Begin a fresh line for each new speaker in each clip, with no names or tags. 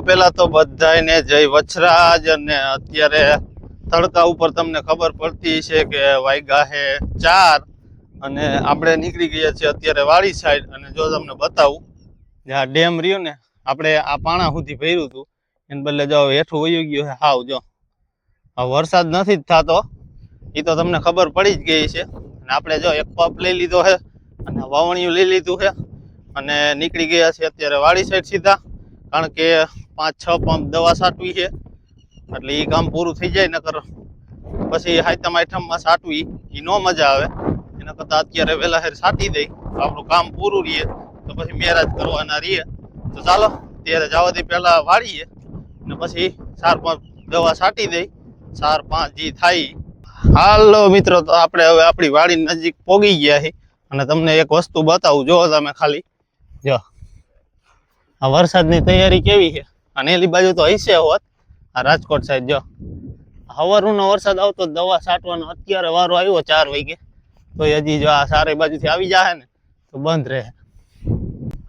પેલા તો બધાયને જય વછરાજ અને અત્યારે તડકા ઉપર તમને ખબર પડતી છે કે વાગ્યા હે ચાર અને આપણે નીકળી ગયા છીએ અત્યારે વાડી સાઈડ અને જો તમને બતાવું, જે આ ડેમ રહ્યું ને, આપણે આ પાણા સુધી ભર્યું હતું, એને બદલે જો હેઠું વયું ગયું હાવ જો. આ વરસાદ નથી જ થતો એ તો તમને ખબર પડી જ ગઈ છે. અને આપણે જો એક પપ લઈ લીધો છે અને વાવણિયું લઈ લીધું છે. અને નીકળી ગયા છે અત્યારે વાડી સાઈડ સીધા, કારણ કે પાંચ, છ પંપ દવા છાંટવી છે. એટલે એ કામ પૂરું થઈ જાય, નકર પછી હાઈતમ આઈટમમાં સાટવી એ નો મજા આવે. એના કરતાં અત્યારે વહેલા હેર સાટી દઈ, આપણું કામ પૂરું રહીએ તો પછી મેરાજ કરવાના રહીએ તો ચાલો ત્યારે જવાથી પહેલાં વાળીએ, ને પછી ચાર, પાંચ દવા છાંટી દઈ. ચાર, પાંચ જે થાય. હાલો મિત્રો, તો આપણે હવે આપણી વાડી નજીક પોગી ગયા છે. અને તમને એક વસ્તુ બતાવું, જો તમે ખાલી. જો. આ વરસાદની તૈયારી કેવી છે? અને એલી બાજુ તો હશે હોત. આ રાજકોટ સાઈડ જો. હવારુનો વરસાદ આવતો દવા છાંટવાનો અત્યારે વારો આવ્યો ચાર વાગે. તો હજી જો આ સારી બાજુથી આવી જાય ને, તો બંધ રહે.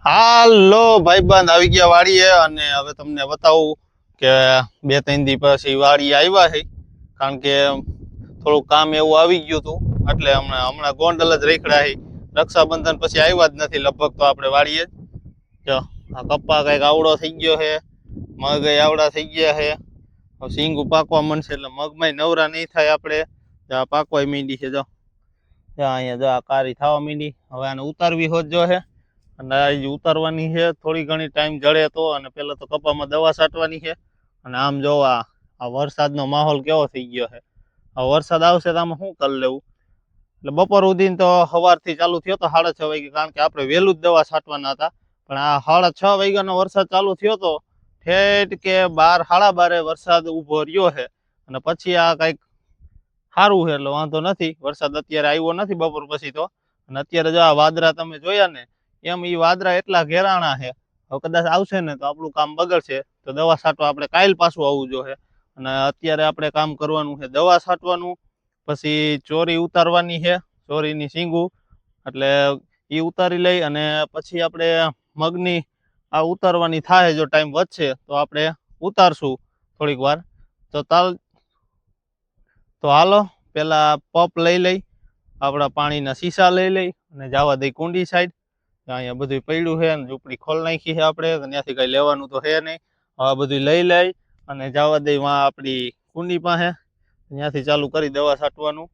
હાલો ભાઈબંધ આવી ગયા વાડીએ. અને હવે તમને બતાવું કે બે ત્રણ દી પછી વાડી આવ્યા છે. કારણ કે થોડું કામ એવું આવી ગયું હતું. એટલે હમણાં હમણાં ગોંડલ જ રેખડા છે. રક્ષાબંધન પછી આવ્યા જ નથી લગભગ તો આપણે વાડીએ જ. જો, આ કપ્પા કંઈક આવડો થઈ ગયો છે. મગ આવડા થઈ ગયા છે. સિંગ પાકવા મળશે એટલે મગમાં નવરા નહીં થાય આપણે. આ પાકવાય મીંડી છે, જો. જો, અહીંયા જો આ કારી થવા મીંડી. હવે આને ઉતારવી હોત જો છે અને ઉતારવાની છે, થોડી ઘણી ટાઈમ જળે તો. અને પેલા તો કપામાં દવા છાંટવાની છે. અને આમ જો આ વરસાદનો માહોલ કેવો થઈ ગયો છે. આ વરસાદ આવશે તો આમાં શું કરી લેવું? એટલે બપોર સુધી તો સવારથી ચાલુ થયો તો સાડા છ વાગે કારણ કે આપણે વહેલું જ દવા છાંટવાના હતા. પણ આ સાડા છ વાગ્યાનો વરસાદ ચાલુ થયો તો ઠેઠ કે બાર, સાડા બારે વરસાદ ઊભો રહ્યો છે. અને પછી આ કંઈક સારું છે એટલે વાંધો નથી. વરસાદ અત્યારે આવ્યો નથી બપોર પછી તો. અને અત્યારે જો આ વાદરા તમે જોયા ને, એમ એ વાદરા એટલા ઘેરાણા છે. હવે કદાચ આવશે ને તો આપણું કામ બગડશે. તો દવા છાંટવા આપણે કાયલ પાછું આવવું જોઈએ. અને અત્યારે આપણે કામ કરવાનું છે દવા છાંટવાનું. પછી ચોરી ઉતારવાની છે, ચોરીની સીંગું. એટલે એ ઉતારી લઈ અને પછી આપણે મગની આ ઉતારવાની થાય જો ટાઈમ વધશે, તો આપણે ઉતારશું થોડીક વાર. તો તાલ, તો હાલો, પેલા પપ લઈ લઈ, આપણા પાણીના શીશા લઈ લઈ, અને જવા દઈ કુંડી સાઈડ અહીંયા બધું પડ્યું છે, અને ઝૂંપડી ખોલ નાખી છે આપણે ત્યાંથી કઈ લેવાનું તો છે નહીં. હવે બધું લઈ લઈ, અને જવા દઈ વા આપણી કુંડી પાસે. ત્યાંથી ચાલુ કરી દવા છાંટવાનું.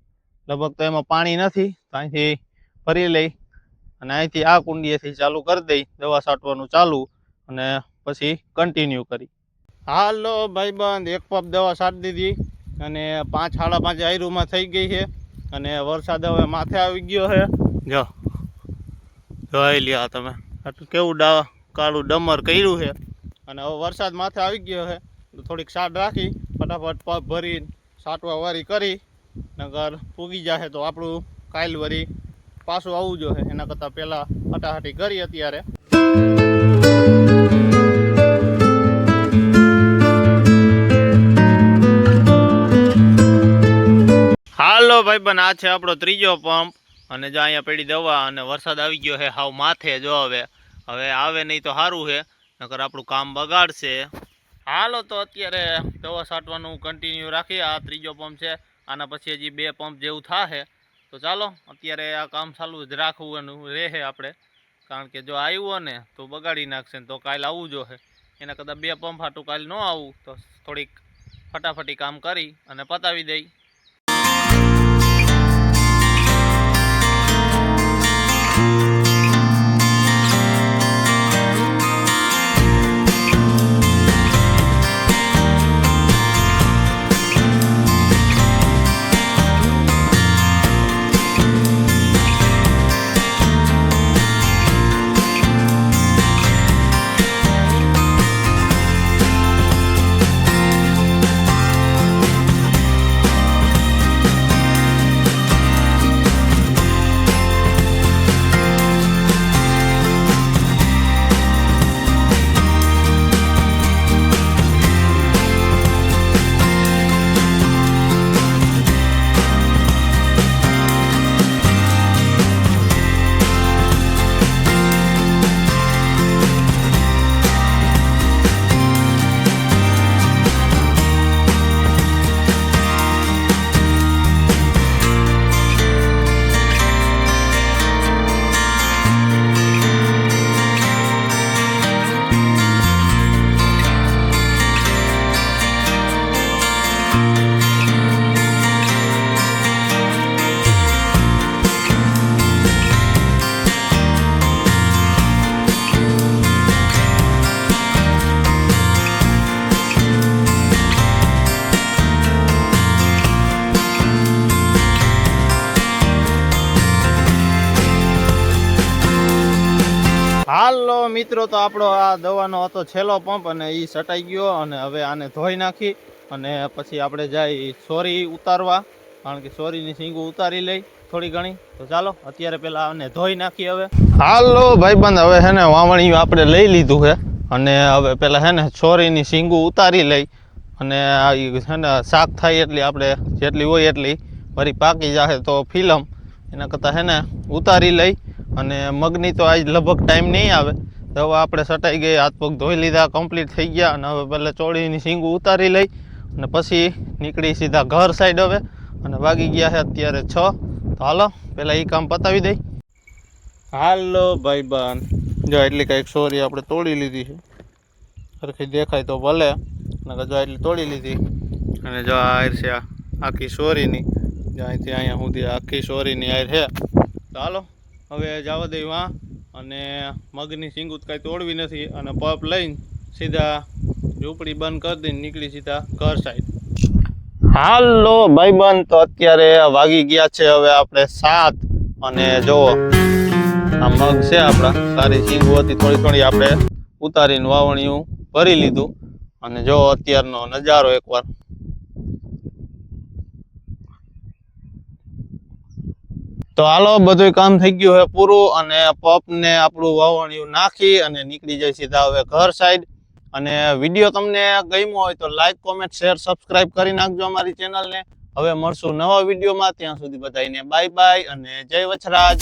લગભગ તો એમાં પાણી નથી, તો અહીંથી ભરી લઈ, અને અહીંથી આ કુંડીએથી ચાલુ કરી દઈ, દવા છાંટવાનું ચાલુ. અને પછી કન્ટિન્યુ કરી. હાલો, ભાઈબંધ, એક પપ દવા છાંટી દીધી અને પાંચ સાડા પાંચ આયરુમાં થઈ ગઈ છે અને વરસાદ હવે માથે આવી ગયો છે. જો, જોઈ લ્યા તમે. કેવું ડા, કાળું ડમર કર્યું છે અને હવે વરસાદ માથે આવી ગયો છે. થોડીક સાડ રાખી, ફટાફટ પગ ભરી સાટવા વારી કરી, નગર પૂગી જશે તો આપણું કાયલ વરી પાછું આવવું જોઈએ. એના કરતાં પહેલાં હટાહટી કરી અત્યારે. હાલો ભાઈબંધ આ છે આપણો ત્રીજો પંપ. અને જો અહીંયા પડી દવા અને વરસાદ આવી ગયો છે, હાવ માથે જો હવે. હવે આવે નહીં તો સારું છે, નકર આપણું કામ બગાડશે. હાલો તો અત્યારે દવા છાંટવાનું કન્ટિન્યુ રાખીએ, આ ત્રીજો પંપ છે. આના પછી હજી બે પંપ જેવું થાશે તો ચાલો, અત્યારે આ કામ ચાલુ જ રાખવાનું રહે આપણે. કારણ કે જો આવ્યું ને, તો બગાડી નાખશે તો કાલે આવવું હે. એના કદાચ બે પંપ હાટું કાલે ન આવું, તો થોડીક ફટાફટી કામ કરી અને પતાવી દઈ. મિત્રો, તો આપણો આ દવાનો હતો છેલ્લો પંપ અને એ સટાઈ ગયો અને હવે આને ધોઈ નાખી અને પછી આપણે જાય સોરી ઉતારવા, કારણ કે સોરીની સિંગું ઉતારી લઈ થોડી ઘણી. તો ચાલો, અત્યારે પેલા આને ધોઈ નાખી હવે. હાલો ભાઈબંધ, હવે હે ને વાવણી આપણે લઈ લીધું છે અને હવે પેલા હે ને સોરીની સિંગું ઉતારી લઈ અને છે ને શાક થાય એટલી આપણે જેટલી હોય એટલી વળી પાકી જાહે તો ફિલમ. એના કરતાં હે ને ઉતારી લઈ અને મગની તો આજ લગભગ ટાઈમ નહીં આવે. હવે આપણે સટાઈ ગઈ, હાથ પગ ધોઈ લીધા કમ્પ્લીટ થઈ ગયા અને હવે પહેલાં ચોળીની સીંગું ઉતારી લઈ અને પછી નીકળી સીધા ઘર સાઈડ હવે અને વાગી ગયા છે અત્યારે છ. તો હાલો, પહેલાં એ કામ પતાવી દઈ. હાલો ભાઈ ભાઈબંધ જો એટલી કંઈક સોરી આપણે તોડી લીધી છે. સરખી દેખાય તો ભલે, નકર જો એટલી તોડી લીધી. અને જો આ આયર છે આખી સોરીની. જો અહીંથી અહીંયા સુધી આખી સોરીની આયર છે. તો હાલો, હવે જવા દઈ વાં અને મગની સિંગુત કાંઈ તોડવી નથી અને પપ લઈને સીધા ઝૂંપડી બંધ કરી દઈને નીકળી સીધા ઘર સાઈડ હાલો ભાઈબંધ, તો અત્યારે વાગી ગયા છે હવે આપણે સાત. અને જો આ મગ છે આપણા. સારી સિંગુ હતી, થોડી થોડી આપણે ઉતારીને વાવણીયું ભરી લીધું. અને જો અત્યારનો નજારો એકવાર. તો હાલો બધું કામ થઈ ગયું છે પૂરું અને પપને આપણું વાવણીયું નાખી અને નીકળી જાય સીધા હવે ઘર સાઈડ અને વીડિયો તમને ગમ્યો હોય તો લાઈક કોમેન્ટ શેર સબસ્ક્રાઈબ કરી નાખજો અમારી ચેનલને હવે મળશું નવા વિડીયોમાં. ત્યાં સુધી બધાને બાય બાય અને જય વછરાજ